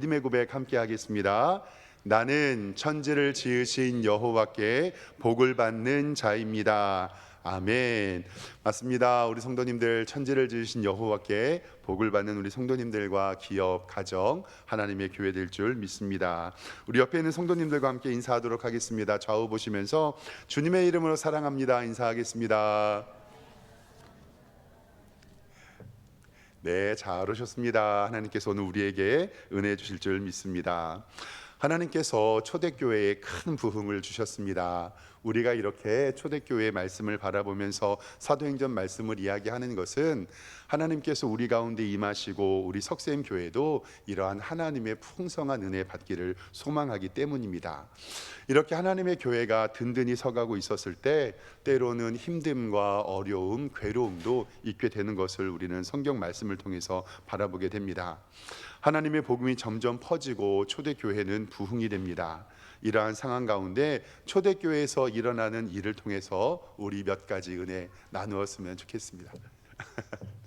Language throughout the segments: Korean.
믿음의 고백 함께 하겠습니다. 나는 천지를 지으신 여호와께 복을 받는 자입니다. 아멘. 맞습니다. 우리 성도님들 천지를 지으신 여호와께 복을 받는 우리 성도님들과 기업, 가정, 하나님의 교회 될 줄 믿습니다. 우리 옆에 있는 성도님들과 함께 인사하도록 하겠습니다. 좌우 보시면서 주님의 이름으로 사랑합니다. 인사하겠습니다. 네, 잘 오셨습니다. 하나님께서 오늘 우리에게 은혜 주실 줄 믿습니다. 하나님께서 초대교회에 큰 부흥을 주셨습니다. 우리가 이렇게 초대교회의 말씀을 바라보면서 사도행전 말씀을 이야기하는 것은 하나님께서 우리 가운데 임하시고 우리 석샘 교회도 이러한 하나님의 풍성한 은혜 받기를 소망하기 때문입니다. 이렇게 하나님의 교회가 든든히 서가고 있었을 때 때로는 힘듦과 어려움, 괴로움도 있게 되는 것을 우리는 성경 말씀을 통해서 바라보게 됩니다. 하나님의 복음이 점점 퍼지고 초대교회는 부흥이 됩니다. 이러한 상황 가운데 초대교회에서 일어나는 일을 통해서 우리 몇 가지 은혜 나누었으면 좋겠습니다.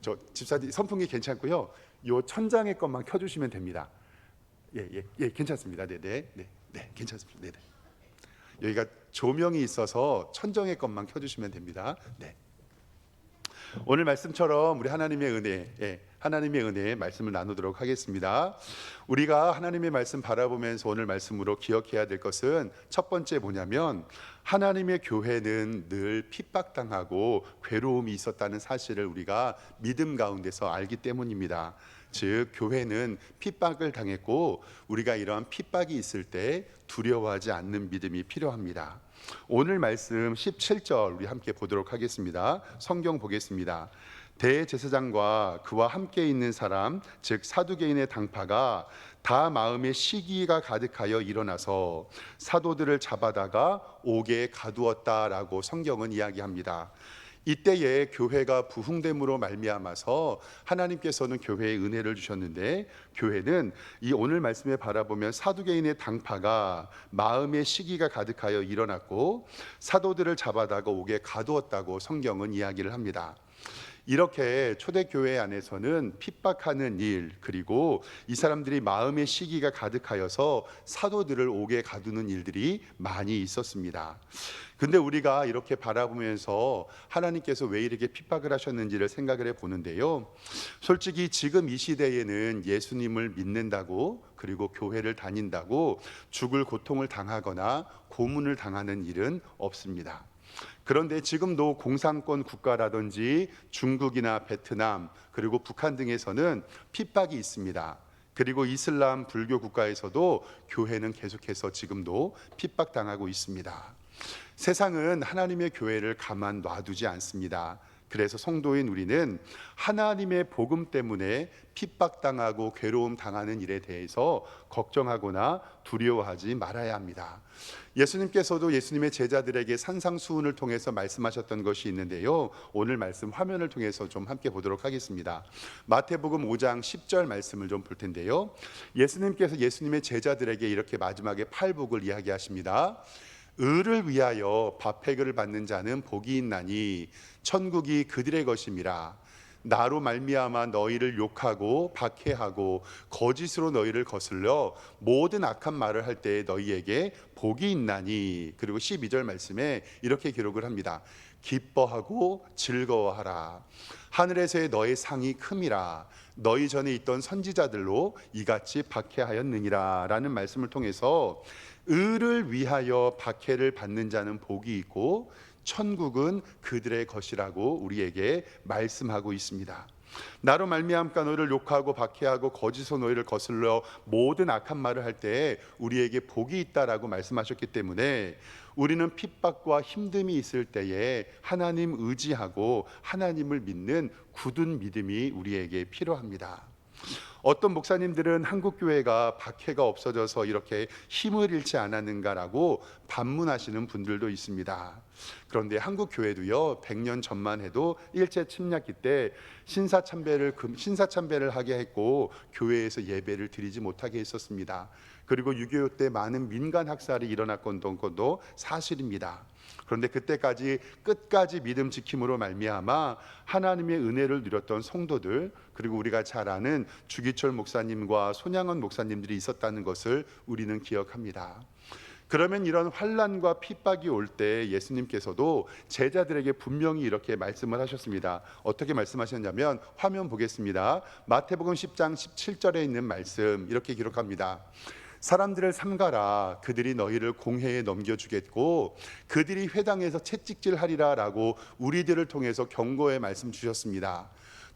저 집사님 선풍기 괜찮고요. 요 천장의 것만 켜주시면 됩니다. 예, 예, 예, 괜찮습니다. 네, 네, 네, 네, 괜찮습니다. 네, 네. 여기가 조명이 있어서 천정의 것만 켜주시면 됩니다. 네. 오늘 말씀처럼 우리 하나님의 은혜, 예, 하나님의 은혜의 말씀을 나누도록 하겠습니다. 우리가 하나님의 말씀 바라보면서 오늘 말씀으로 기억해야 될 것은 첫 번째 뭐냐면 하나님의 교회는 늘 핍박당하고 괴로움이 있었다는 사실을 우리가 믿음 가운데서 알기 때문입니다. 즉 교회는 핍박을 당했고 우리가 이러한 핍박이 있을 때 두려워하지 않는 믿음이 필요합니다. 오늘 말씀 17절 우리 함께 보도록 하겠습니다. 성경 보겠습니다. 대제사장과 그와 함께 있는 사람 즉 사두개인의 당파가 다 마음에 시기가 가득하여 일어나서 사도들을 잡아다가 옥에 가두었다라고 성경은 이야기합니다. 이때에 교회가 부흥됨으로 말미암아서 하나님께서는 교회에 은혜를 주셨는데 교회는 이 오늘 말씀에 바라보면 사두개인의 당파가 마음의 시기가 가득하여 일어났고 사도들을 잡아다가 옥에 가두었다고 성경은 이야기를 합니다. 이렇게 초대교회 안에서는 핍박하는 일 그리고 이 사람들이 마음의 시기가 가득하여서 사도들을 옥에 가두는 일들이 많이 있었습니다. 근데 우리가 이렇게 바라보면서 하나님께서 왜 이렇게 핍박을 하셨는지를 생각을 해 보는데요. 솔직히 지금 이 시대에는 예수님을 믿는다고 그리고 교회를 다닌다고 죽을 고통을 당하거나 고문을 당하는 일은 없습니다. 그런데 지금도 공산권 국가라든지 중국이나 베트남 그리고 북한 등에서는 핍박이 있습니다. 그리고 이슬람 불교 국가에서도 교회는 계속해서 지금도 핍박당하고 있습니다. 세상은 하나님의 교회를 가만 놔두지 않습니다. 그래서 성도인 우리는 하나님의 복음 때문에 핍박당하고 괴로움 당하는 일에 대해서 걱정하거나 두려워하지 말아야 합니다. 예수님께서도 예수님의 제자들에게 산상수훈을 통해서 말씀하셨던 것이 있는데요. 오늘 말씀 화면을 통해서 좀 함께 보도록 하겠습니다. 마태복음 5장 10절 말씀을 좀 볼 텐데요. 예수님께서 예수님의 제자들에게 이렇게 마지막에 팔복을 이야기하십니다. 의를 위하여 밥팩을 받는 자는 복이 있나니 천국이 그들의 것임이라. 나로 말미암아 너희를 욕하고 박해하고 거짓으로 너희를 거슬려 모든 악한 말을 할 때에 너희에게 복이 있나니. 그리고 12절 말씀에 이렇게 기록을 합니다. 기뻐하고 즐거워하라. 하늘에서의 너의 상이 큼이라. 너희 전에 있던 선지자들로 이같이 박해하였느니라라는 말씀을 통해서 의를 위하여 박해를 받는 자는 복이 있고 천국은 그들의 것이라고 우리에게 말씀하고 있습니다. 나로 말미암까 너를 욕하고 박해하고 거짓으로 너희를 거슬러 모든 악한 말을 할 때에 우리에게 복이 있다라고 말씀하셨기 때문에 우리는 핍박과 힘듦이 있을 때에 하나님 의지하고 하나님을 믿는 굳은 믿음이 우리에게 필요합니다. 어떤 목사님들은 한국 교회가 박해가 없어져서 이렇게 힘을 잃지 않았는가라고 반문하시는 분들도 있습니다. 그런데 한국 교회도요. 100년 전만 해도 일제 침략기 때 신사 참배를 신사 참배를 하게 했고 교회에서 예배를 드리지 못하게 했었습니다. 그리고 6.25 때 많은 민간 학살이 일어났던 것도 사실입니다. 그런데 그때까지 끝까지 믿음 지킴으로 말미암아 하나님의 은혜를 누렸던 성도들 그리고 우리가 잘 아는 주기철 목사님과 손양원 목사님들이 있었다는 것을 우리는 기억합니다. 그러면 이런 환란과 핍박이 올 때 예수님께서도 제자들에게 분명히 이렇게 말씀을 하셨습니다. 어떻게 말씀하셨냐면 화면 보겠습니다. 마태복음 10장 17절에 있는 말씀 이렇게 기록합니다. 사람들을 삼가라 그들이 너희를 공회에 넘겨주겠고 그들이 회당에서 채찍질하리라라고 우리들을 통해서 경고의 말씀 주셨습니다.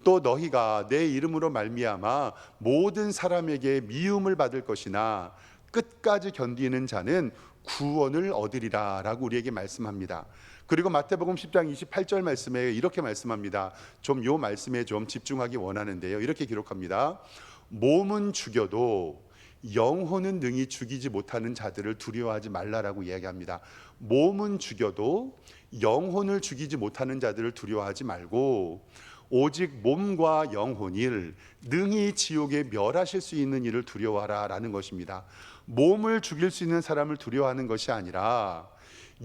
또 너희가 내 이름으로 말미암아 모든 사람에게 미움을 받을 것이나 끝까지 견디는 자는 구원을 얻으리라라고 우리에게 말씀합니다. 그리고 마태복음 10장 28절 말씀에 이렇게 말씀합니다. 좀 요 말씀에 좀 집중하기 원하는데요. 이렇게 기록합니다. 몸은 죽여도 영혼은 능히 죽이지 못하는 자들을 두려워하지 말라라고 이야기합니다. 몸은 죽여도 영혼을 죽이지 못하는 자들을 두려워하지 말고 오직 몸과 영혼을 능히 지옥에 멸하실 수 있는 일을 두려워하라라는 것입니다. 몸을 죽일 수 있는 사람을 두려워하는 것이 아니라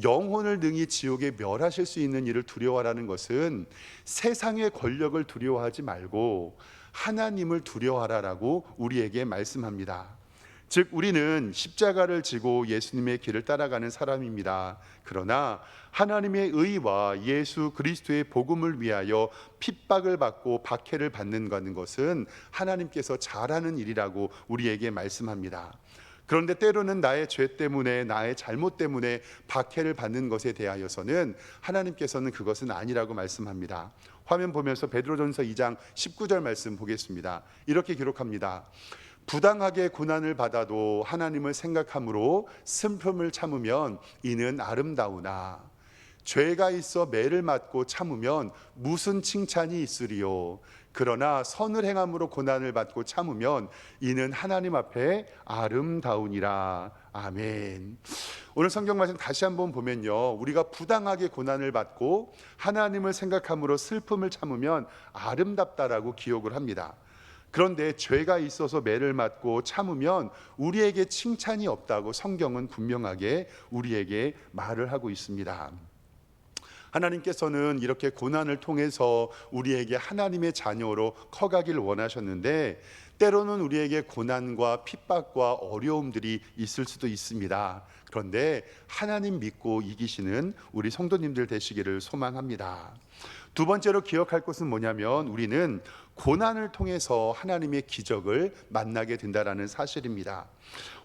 영혼을 능히 지옥에 멸하실 수 있는 일을 두려워하라는 것은 세상의 권력을 두려워하지 말고 하나님을 두려워하라라고 우리에게 말씀합니다. 즉 우리는 십자가를 지고 예수님의 길을 따라가는 사람입니다. 그러나 하나님의 의와 예수 그리스도의 복음을 위하여 핍박을 받고 박해를 받는 것은 하나님께서 잘하는 일이라고 우리에게 말씀합니다. 그런데 때로는 나의 죄 때문에 나의 잘못 때문에 박해를 받는 것에 대하여서는 하나님께서는 그것은 아니라고 말씀합니다. 화면 보면서 베드로전서 2장 19절 말씀 보겠습니다. 이렇게 기록합니다. 부당하게 고난을 받아도 하나님을 생각함으로 슬픔을 참으면 이는 아름다우나 죄가 있어 매를 맞고 참으면 무슨 칭찬이 있으리요 그러나 선을 행함으로 고난을 받고 참으면 이는 하나님 앞에 아름다우니라 아멘. 오늘 성경 말씀 다시 한번 보면요. 우리가 부당하게 고난을 받고 하나님을 생각함으로 슬픔을 참으면 아름답다라고 기억을 합니다. 그런데 죄가 있어서 매를 맞고 참으면 우리에게 칭찬이 없다고 성경은 분명하게 우리에게 말을 하고 있습니다. 하나님께서는 이렇게 고난을 통해서 우리에게 하나님의 자녀로 커가길 원하셨는데 때로는 우리에게 고난과 핍박과 어려움들이 있을 수도 있습니다. 그런데 하나님 믿고 이기시는 우리 성도님들 되시기를 소망합니다. 두 번째로 기억할 것은 뭐냐면 우리는 고난을 통해서 하나님의 기적을 만나게 된다라는 사실입니다.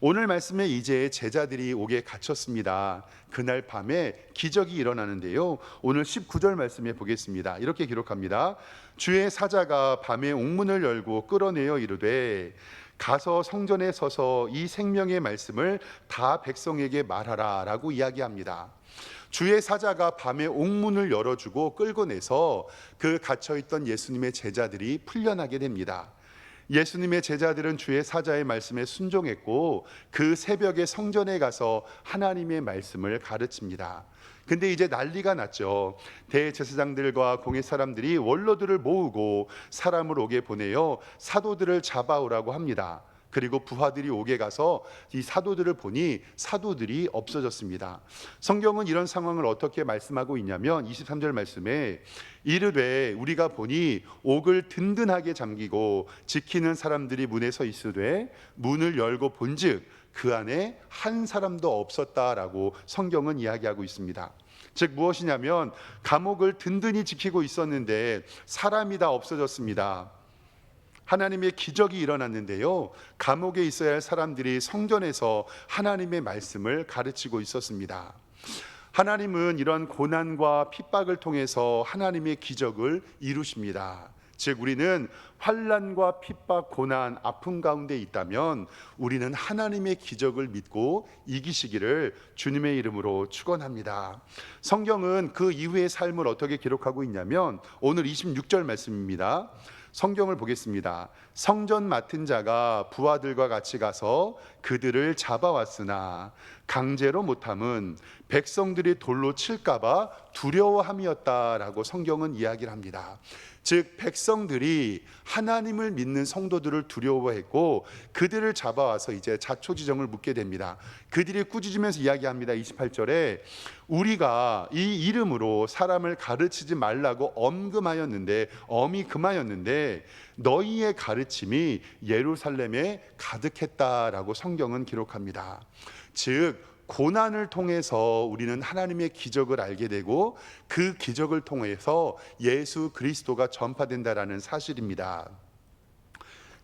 오늘 말씀에 이제 제자들이 옥에 갇혔습니다. 그날 밤에 기적이 일어나는데요. 오늘 19절 말씀에 보겠습니다. 이렇게 기록합니다. 주의 사자가 밤에 옥문을 열고 끌어내어 이르되 가서 성전에 서서 이 생명의 말씀을 다 백성에게 말하라라고 이야기합니다. 주의 사자가 밤에 옥문을 열어주고 끌고 내서 그 갇혀있던 예수님의 제자들이 풀려나게 됩니다. 예수님의 제자들은 주의 사자의 말씀에 순종했고 그 새벽에 성전에 가서 하나님의 말씀을 가르칩니다. 근데 이제 난리가 났죠. 대제사장들과 공회 사람들이 원로들을 모으고 사람을 오게 보내요. 사도들을 잡아오라고 합니다. 그리고 부하들이 옥에 가서 이 사도들을 보니 사도들이 없어졌습니다. 성경은 이런 상황을 어떻게 말씀하고 있냐면 23절 말씀에 이르되 우리가 보니 옥을 든든하게 잠기고 지키는 사람들이 문에 서 있으되 문을 열고 본즉 그 안에 한 사람도 없었다라고 성경은 이야기하고 있습니다. 즉 무엇이냐면 감옥을 든든히 지키고 있었는데 사람이 다 없어졌습니다. 하나님의 기적이 일어났는데요. 감옥에 있어야 할 사람들이 성전에서 하나님의 말씀을 가르치고 있었습니다. 하나님은 이런 고난과 핍박을 통해서 하나님의 기적을 이루십니다. 즉 우리는 환란과 핍박, 고난, 아픔 가운데 있다면 우리는 하나님의 기적을 믿고 이기시기를 주님의 이름으로 축원합니다. 성경은 그 이후의 삶을 어떻게 기록하고 있냐면 오늘 26절 말씀입니다. 성경을 보겠습니다. 성전 맡은 자가 부하들과 같이 가서 그들을 잡아왔으나 강제로 못함은 백성들이 돌로 칠까봐 두려워함이었다라고 성경은 이야기를 합니다. 즉 백성들이 하나님을 믿는 성도들을 두려워했고 그들을 잡아와서 이제 자초지정을 묻게 됩니다. 그들이 꾸짖으면서 이야기합니다. 28절에 우리가 이 이름으로 사람을 가르치지 말라고 엄금하였는데 엄이 금하였는데 너희의 가르침이 예루살렘에 가득했다라고 성경 은 기록합니다. 즉 고난을 통해서 우리는 하나님의 기적을 알게 되고 그 기적을 통해서 예수 그리스도가 전파된다라는 사실입니다.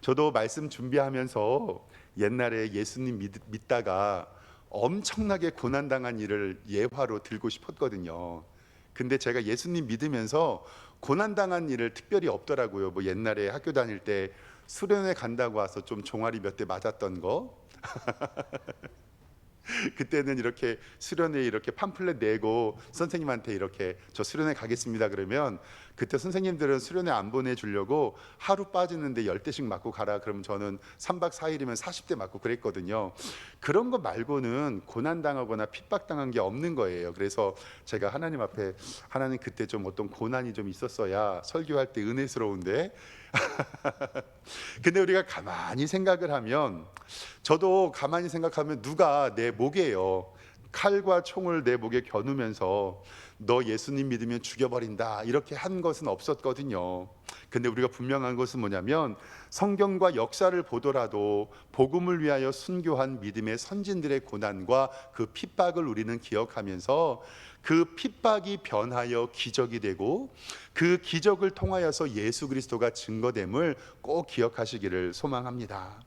저도 말씀 준비하면서 옛날에 예수님 믿, 믿다가 엄청나게 고난 당한 일을 예화로 들고 싶었거든요. 근데 제가 예수님 믿으면서 고난 당한 일을 특별히 없더라고요. 뭐 옛날에 학교 다닐 때 수련회 간다고 와서 좀 종아리 몇 대 맞았던 거. 그때는 이렇게 수련회 이렇게 팜플렛 내고 선생님한테 이렇게 저 수련회 가겠습니다 그러면 그때 선생님들은 수련회 안 보내주려고 하루 빠지는데 열 대씩 맞고 가라. 그러면 저는 3박 4일이면 40대 맞고 그랬거든요. 그런 거 말고는 고난당하거나 핍박당한 게 없는 거예요. 그래서 제가 하나님 앞에 하나님 그때 좀 어떤 고난이 좀 있었어야 설교할 때 은혜스러운데. 근데 우리가 가만히 생각을 하면 저도 가만히 생각하면 누가 내 목에요 칼과 총을 내 목에 겨누면서 너 예수님 믿으면 죽여버린다 이렇게 한 것은 없었거든요. 근데 우리가 분명한 것은 뭐냐면 성경과 역사를 보더라도 복음을 위하여 순교한 믿음의 선진들의 고난과 그 핍박을 우리는 기억하면서 그 핍박이 변하여 기적이 되고 그 기적을 통하여서 예수 그리스도가 증거됨을 꼭 기억하시기를 소망합니다.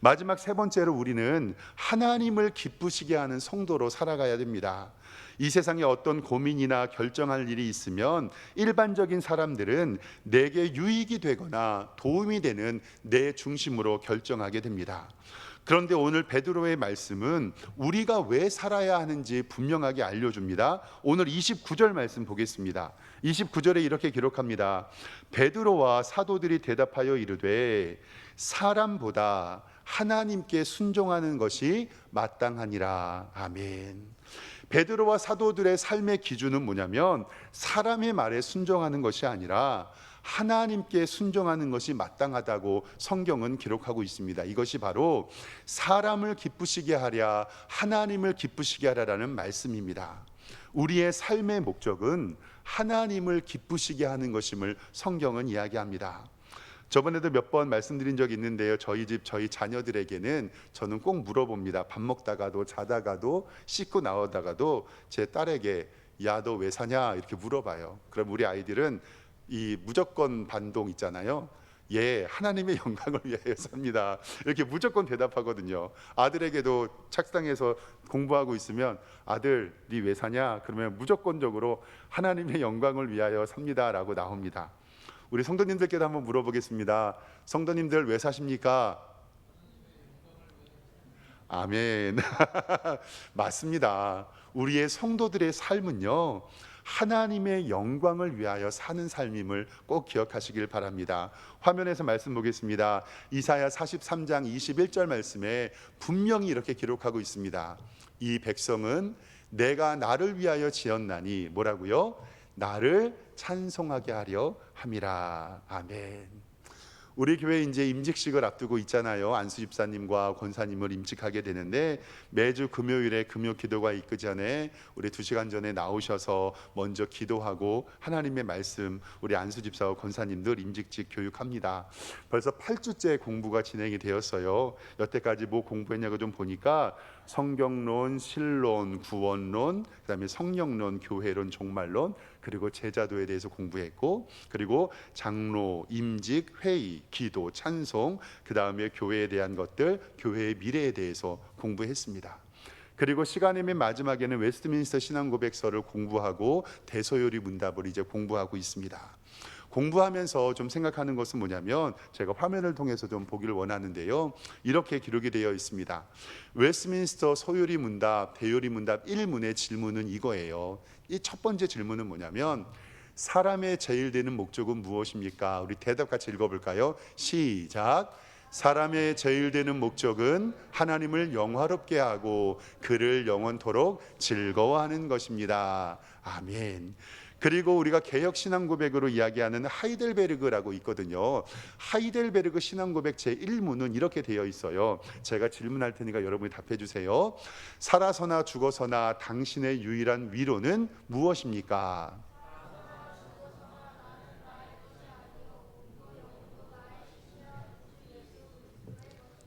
마지막 세 번째로 우리는 하나님을 기쁘시게 하는 성도로 살아가야 됩니다. 이 세상에 어떤 고민이나 결정할 일이 있으면 일반적인 사람들은 내게 유익이 되거나 도움이 되는 내 중심으로 결정하게 됩니다. 그런데 오늘 베드로의 말씀은 우리가 왜 살아야 하는지 분명하게 알려줍니다. 오늘 29절 말씀 보겠습니다. 29절에 이렇게 기록합니다. 베드로와 사도들이 대답하여 이르되 사람보다 하나님께 순종하는 것이 마땅하니라. 아멘. 베드로와 사도들의 삶의 기준은 뭐냐면 사람의 말에 순종하는 것이 아니라 하나님께 순종하는 것이 마땅하다고 성경은 기록하고 있습니다. 이것이 바로 사람을 기쁘시게 하랴 하나님을 기쁘시게 하라라는 말씀입니다. 우리의 삶의 목적은 하나님을 기쁘시게 하는 것임을 성경은 이야기합니다. 저번에도 몇 번 말씀드린 적이 있는데요. 저희 집 저희 자녀들에게는 저는 꼭 물어봅니다. 밥 먹다가도 자다가도 씻고 나오다가도 제 딸에게 야 너 왜 사냐 이렇게 물어봐요. 그럼 우리 아이들은 이 무조건 반동 있잖아요. 예, 하나님의 영광을 위하여 삽니다. 이렇게 무조건 대답하거든요. 아들에게도 책상에서 공부하고 있으면 아들, 네 왜 사냐? 그러면 무조건적으로 하나님의 영광을 위하여 삽니다라고 나옵니다. 우리 성도님들께도 한번 물어보겠습니다. 성도님들 왜 사십니까? 아멘. 맞습니다. 우리의 성도들의 삶은요. 하나님의 영광을 위하여 사는 삶임을 꼭 기억하시길 바랍니다. 화면에서 말씀 보겠습니다. 이사야 43장 21절 말씀에 분명히 이렇게 기록하고 있습니다. 이 백성은 내가 나를 위하여 지었나니 뭐라고요? 나를 찬송하게 하려 함이라. 아멘. 우리 교회 이제 임직식을 앞두고 있잖아요. 안수 집사님과 권사님을 임직하게 되는데 매주 금요일에 금요 기도가 있기 전에 우리 두 시간 전에 나오셔서 먼저 기도하고 하나님의 말씀 우리 안수 집사와 권사님들 임직직 교육합니다. 벌써 8주째 공부가 진행이 되었어요. 여태까지 뭐 공부했냐고 좀 보니까 성경론, 신론, 구원론, 그다음에 성령론, 교회론, 종말론, 그리고 제자도에 대해서 공부했고, 그리고 장로, 임직, 회의, 기도, 찬송, 그다음에 교회에 대한 것들, 교회의 미래에 대해서 공부했습니다. 그리고 시간의 맨 마지막에는 웨스트민스터 신앙 고백서를 공부하고 대소요리 문답을 이제 공부하고 있습니다. 공부하면서 좀 생각하는 것은 뭐냐면 제가 화면을 통해서 좀 보기를 원하는데요. 이렇게 기록이 되어 있습니다. 웨스트민스터 소요리 문답, 대요리 문답 1문의 질문은 이거예요. 이 첫 번째 질문은 뭐냐면 사람의 제일 되는 목적은 무엇입니까? 우리 대답 같이 읽어볼까요? 시작. 사람의 제일 되는 목적은 하나님을 영화롭게 하고 그를 영원토록 즐거워하는 것입니다. 아멘. 그리고 우리가 개혁 신앙 고백으로 이야기하는 하이델베르그라고 있거든요. 하이델베르그 신앙 고백 제 1문은 이렇게 되어 있어요. 제가 질문할 테니까 여러분이 답해 주세요. 살아서나 죽어서나 당신의 유일한 위로는 무엇입니까?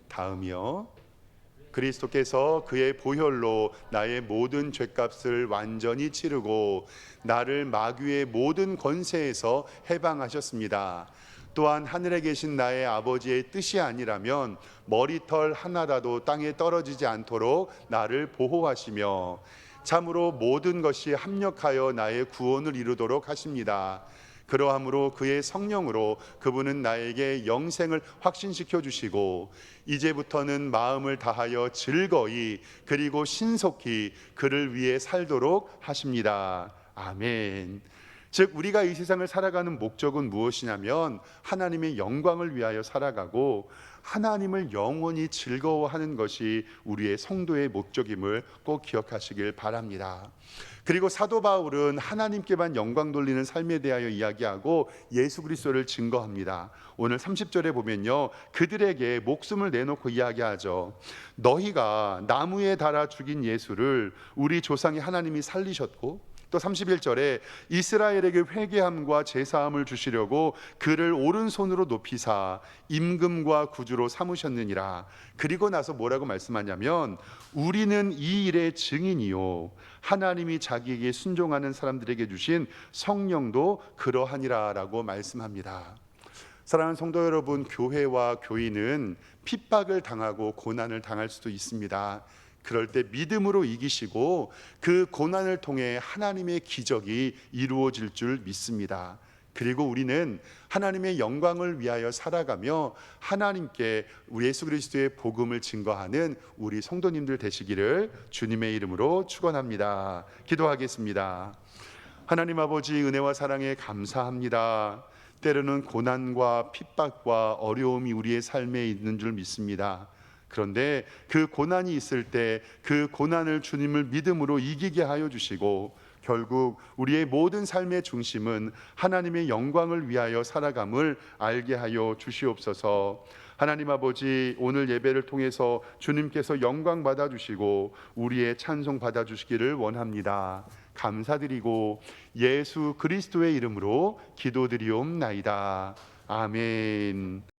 다음이요. 그리스도께서 그의 보혈로 나의 모든 죄값을 완전히 치르고 나를 마귀의 모든 권세에서 해방하셨습니다. 또한 하늘에 계신 나의 아버지의 뜻이 아니라면 머리털 하나라도 땅에 떨어지지 않도록 나를 보호하시며 참으로 모든 것이 합력하여 나의 구원을 이루도록 하십니다. 그러함으로 그의 성령으로 그분은 나에게 영생을 확신시켜 주시고 이제부터는 마음을 다하여 즐거이 그리고 신속히 그를 위해 살도록 하십니다. 아멘. 즉 우리가 이 세상을 살아가는 목적은 무엇이냐면 하나님의 영광을 위하여 살아가고 하나님을 영원히 즐거워하는 것이 우리의 성도의 목적임을 꼭 기억하시길 바랍니다. 그리고 사도 바울은 하나님께만 영광 돌리는 삶에 대하여 이야기하고 예수 그리스도를 증거합니다. 오늘 30절에 보면요. 그들에게 목숨을 내놓고 이야기하죠. 너희가 나무에 달아 죽인 예수를 우리 조상의 하나님이 살리셨고 또 31절에 이스라엘에게 회개함과 제사함을 주시려고 그를 오른손으로 높이사 임금과 구주로 삼으셨느니라. 그리고 나서 뭐라고 말씀하냐면 우리는 이 일의 증인이요 하나님이 자기에게 순종하는 사람들에게 주신 성령도 그러하니라라고 말씀합니다. 사랑하는 성도 여러분, 교회와 교인은 핍박을 당하고 고난을 당할 수도 있습니다. 그럴 때 믿음으로 이기시고 그 고난을 통해 하나님의 기적이 이루어질 줄 믿습니다. 그리고 우리는 하나님의 영광을 위하여 살아가며 하나님께 우리 예수 그리스도의 복음을 증거하는 우리 성도님들 되시기를 주님의 이름으로 축원합니다. 기도하겠습니다. 하나님 아버지 은혜와 사랑에 감사합니다. 때로는 고난과 핍박과 어려움이 우리의 삶에 있는 줄 믿습니다. 그런데 그 고난이 있을 때 그 고난을 주님을 믿음으로 이기게 하여 주시고 결국 우리의 모든 삶의 중심은 하나님의 영광을 위하여 살아감을 알게 하여 주시옵소서. 하나님 아버지 오늘 예배를 통해서 주님께서 영광 받아 주시고 우리의 찬송 받아 주시기를 원합니다. 감사드리고 예수 그리스도의 이름으로 기도드리옵나이다. 아멘.